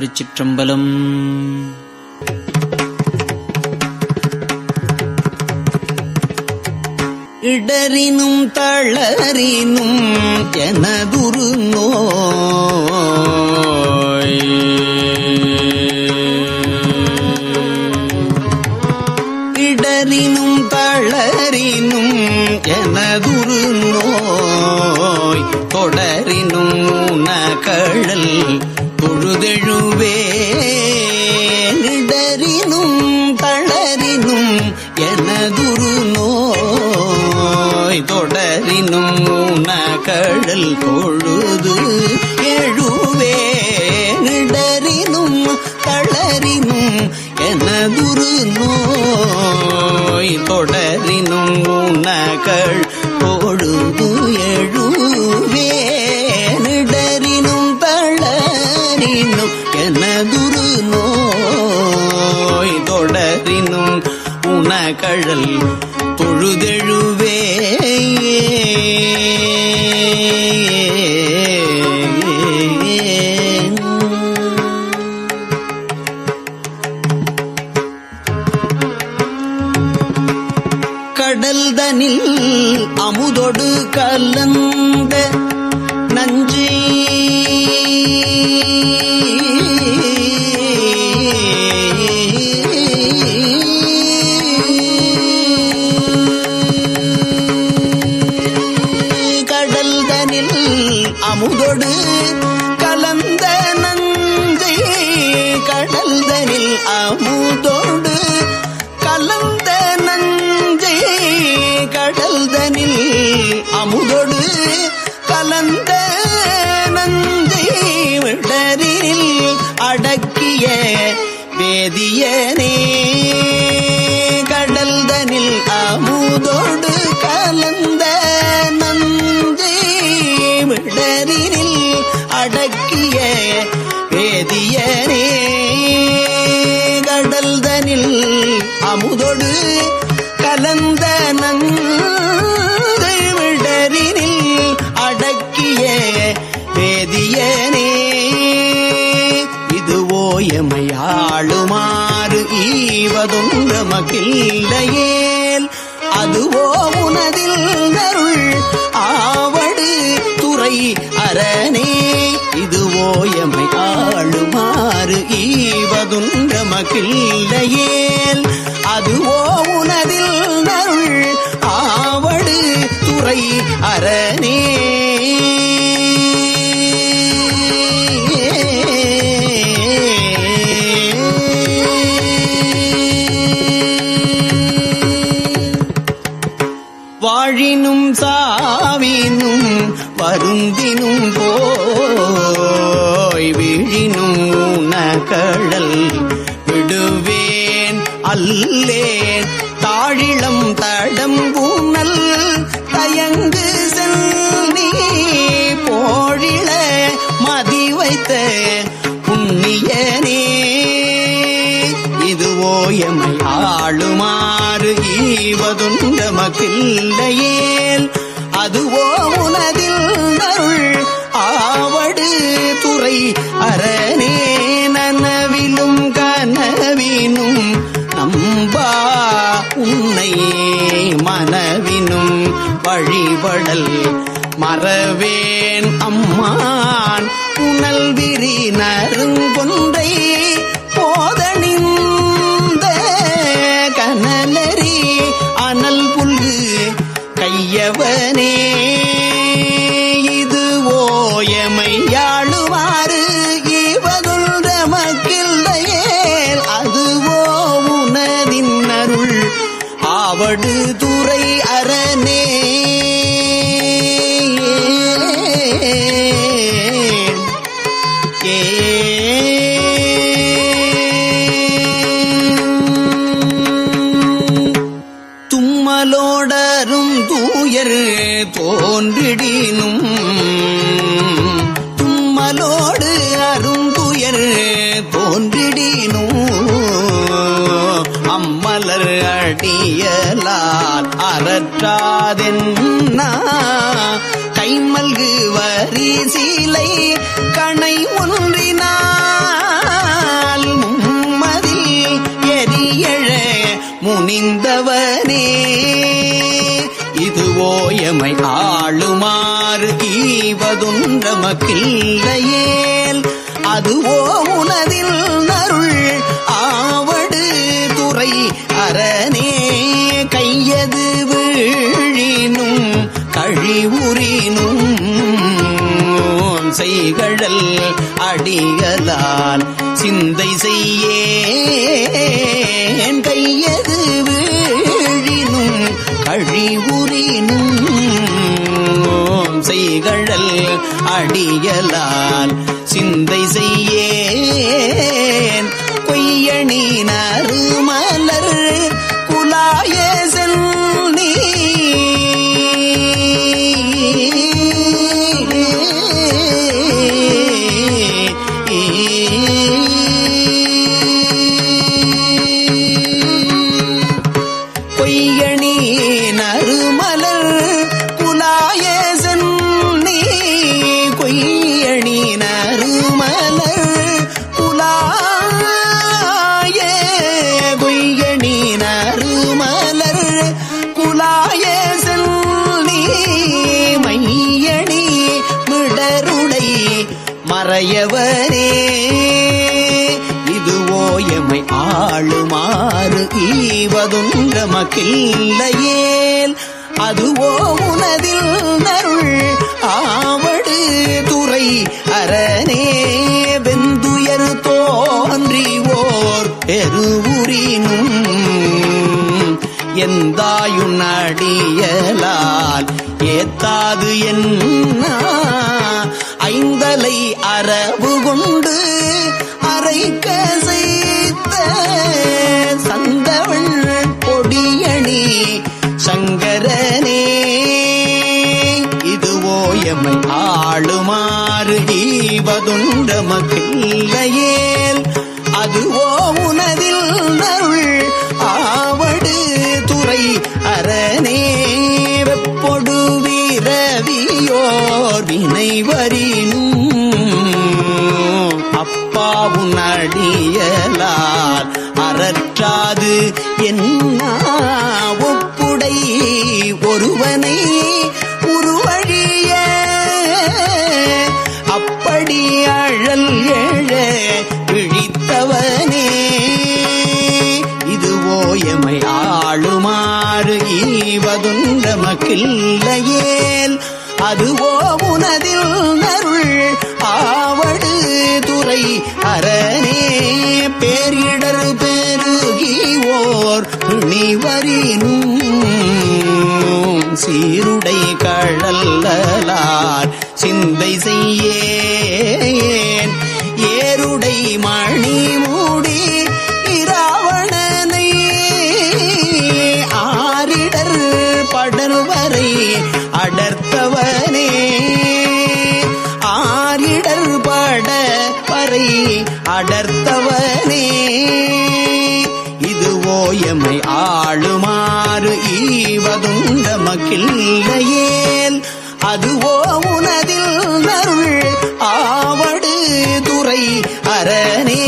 திருச்சிற்றம்பலம். இடரினும் தளரினும் எனதுரு no தளரினும் எனதுரு நோய் தொடரினும் உனகள் பொழுது எழுவேனிடரினும் தளரினும் எனதுரு நோய் தொடரினும் உனகழல் அமுதொடு கலந்த நஞ்சை விடரில் அடக்கிய வேதியனே. கடல்தனில் அமுதோடு கலந்த நஞ்சை விடரில் அடக்கிய வேதியனே. கடல்தனில் அமுதொடு ஈவதொன்ற மகிழ்லையேல் அதுவோ உனதில் நருள் ஆவடு துறை அரணே. இதுவோ எமை ஆளுமாறு ஈவதுன்ற மகிழ்லையேல் அதுவோ உனதில் நருள் ஆவடு துறை அரணே. தடம்பூனல் தயங்கு செல்நீ போழில மதி வைத்த புண்ணியனே. இதுவோ எமை ஆளுமாறு ஈவதுண்ட மகிழ்லையேல் அதுவோ உனதில் அருள் ஆவடு துறை அரணே மறவேன் அம்மா. அல்லால் அறற்றாதென்ன? கைமல்கு வரி சீலை கணை ஒன்றினால் மும்மதி எரியழ முனிந்தவனே. இது ஓயமை ஆளுமாறு ஈவதுன்ற மக்கில்லையேல் அதுவோ அடியலால் சிந்தை செய்யேன். கையது வீழினும் அழிவுறினும் செய்கழல் அடியலால் சிந்தை செய்யேன். கொய்யணி நறுமலர் குலாய செல்வ உடையவரே இதுவோ எமை ஆளுமாறு ஈவதுங்கமக்கில்லையேல் அதுவோ உனதில் நருள் ஆவடு துறை அரணே வெந்துயர் தோன்றிவோர் பெருவுரினும் எந்தாயுன் அடியலால் ஏத்தாது என்ன ஐந்தலை அரபு கொண்டு அப்பாவும் அடியலால் அறற்றாது என்ன ஒப்புடை ஒருவனை உருவழிய. அப்படி அழல் எழ விழித்தவனே இதுவோ எமை ஆளுமாறு ஈவதுன்ற மக்கில்லையேல் அதுவோ உனதில் பிணிவரினும் சீருடை கழல்லார் சிந்தை செய்ய ஆளுமாறு ஈவதுண்ட மக்கில்லையேல் அதுவோ உனதில் நருள் ஆவடு துறை அரணே.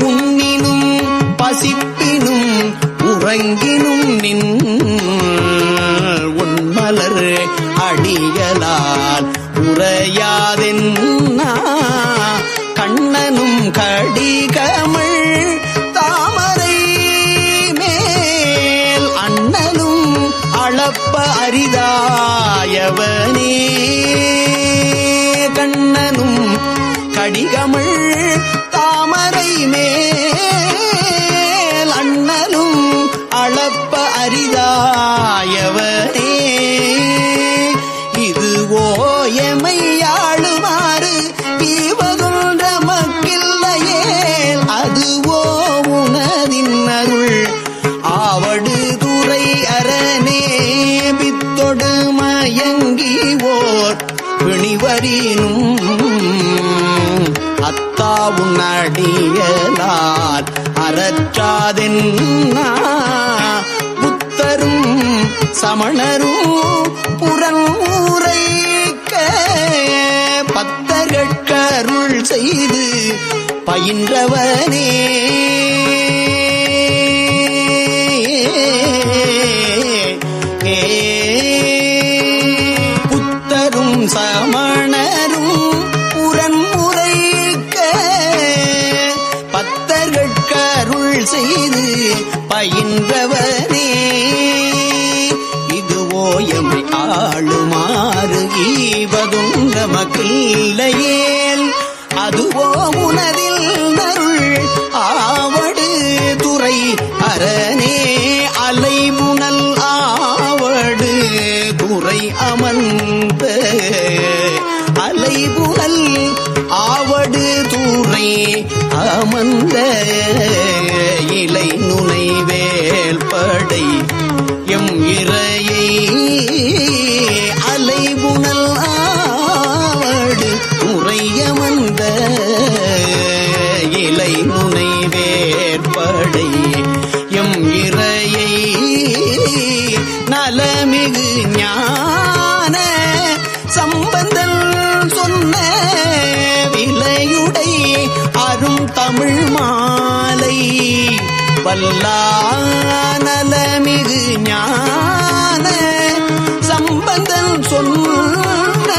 உண்ணினும் பசிப்பினும் உறங்கினும் நின் உன்மலர் அடிகளால் உரையா அரிதாயவனே இது ஓயமையாளுமாறு இவதுன்ற மக்கில்லையே. அதுவோ உனதின் அருள். ஆவடு துறை அரணே பித்தொடு மயங்கி ஓர் பிணிவரினும். அத்தாவும் அடியலால் அறற்றாதென்னா புத்தரும் சமணரும் புறங்கூரைக்க பத்தகட்கருள் செய்து பயின்றவனே. எமக்கில்லையேல் அதுவோ உனதில் நருள் ஆவடு துறை அரணே அலைமுனல் ஆவடு துறை அமர்ந்த அலைபுனல் ஆவடு துறை அமர்ந்த. தமிழ் மாலை. வல்லானலமிகு ஞான சம்பந்தன் சொன்ன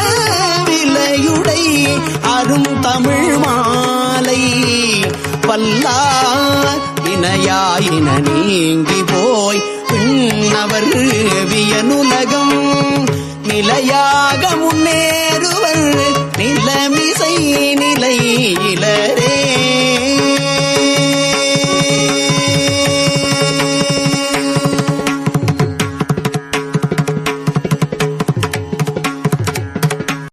விலையுடை அரும் தமிழ் மாலை. பல்லா வினையாயின நீங்கி போய் பின்னவர் வியனுலகம். நிலையாக முன்னேறுவர் நிலமிசை நிலையில